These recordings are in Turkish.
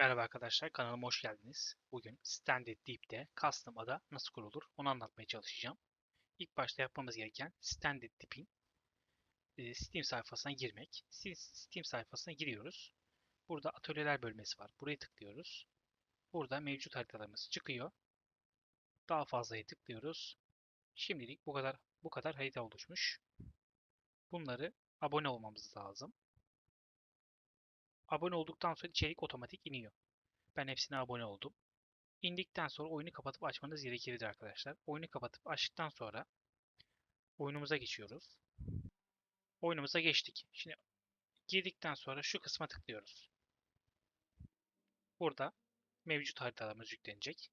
Merhaba arkadaşlar, kanalıma hoş geldiniz. Bugün Standard Deep'te custom ada nasıl kurulur onu anlatmaya çalışacağım. İlk başta yapmamız gereken Standard Deep'in e, Steam sayfasına girmek. Steam- sayfasına giriyoruz. Burada atölyeler bölmesi var. Buraya tıklıyoruz. Burada mevcut haritalarımız çıkıyor. Daha fazlaya tıklıyoruz. Şimdilik bu kadar bu kadar harita oluşmuş. Bunları abone olmamız lazım. Abone olduktan sonra içerik otomatik iniyor. Ben hepsine abone oldum. İndikten sonra oyunu kapatıp açmanız gerekebilir arkadaşlar. Oyunu kapatıp açtıktan sonra oyunumuza geçiyoruz. Oyunumuza geçtik. Şimdi girdikten sonra şu kısma tıklıyoruz. Burada mevcut haritalarımız yüklenecek.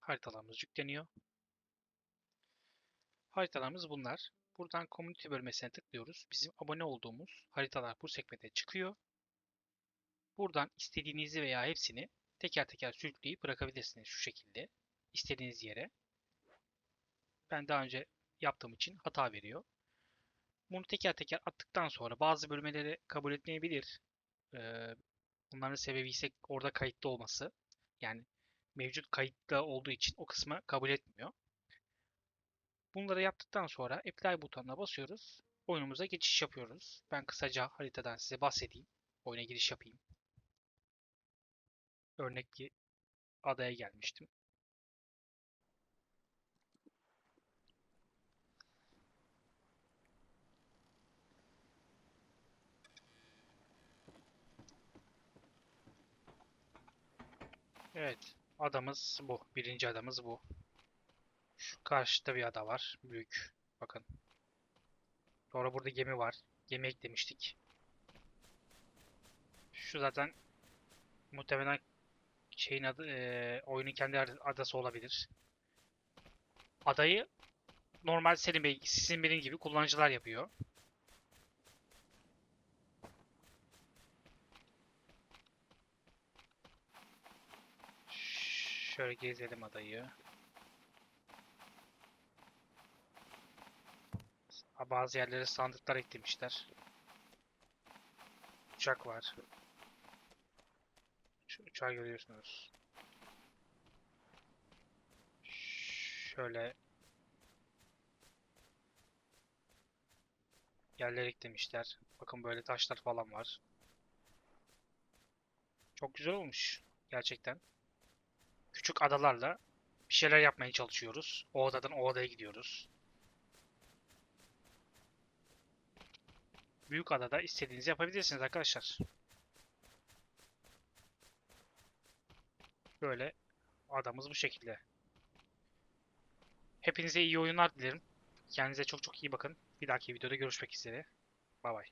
Haritalarımız yükleniyor. Haritalarımız bunlar. Buradan community bölmesine tıklıyoruz. Bizim abone olduğumuz haritalar bu sekmede çıkıyor. Buradan istediğinizi veya hepsini teker teker sürükleyip bırakabilirsiniz şu şekilde. istediğiniz yere. Ben daha önce yaptığım için hata veriyor. Bunu teker teker attıktan sonra bazı bölmeleri kabul etmeyebilir. Ee, bunların sebebi ise orada kayıtlı olması. Yani mevcut kayıtlı olduğu için o kısmı kabul etmiyor. Bunları yaptıktan sonra Apply butonuna basıyoruz. Oyunumuza geçiş yapıyoruz. Ben kısaca haritadan size bahsedeyim. Oyuna giriş yapayım. Örnek bir adaya gelmiştim. Evet, adamız bu. Birinci adamız bu. Karşıda bir ada var. Büyük. Bakın. Sonra burada gemi var. Gemi eklemiştik. Şu zaten muhtemelen şeyin adı, eee, oyunun kendi ad- adası olabilir. Adayı normal senin bey, sizin benim gibi kullanıcılar yapıyor. Şöyle gezelim adayı. Ha, Bazı yerlere sandıklar eklemişler. Uçak var. Şu uçağı görüyorsunuz. Şöyle yerler eklemişler. Bakın böyle taşlar falan var. Çok güzel olmuş gerçekten. Küçük adalarla bir şeyler yapmaya çalışıyoruz. O odadan o odaya gidiyoruz. Büyük adada istediğinizi yapabilirsiniz arkadaşlar. Böyle adamız bu şekilde. Hepinize iyi oyunlar dilerim. Kendinize çok çok iyi bakın. Bir dahaki videoda görüşmek üzere. Bay bay.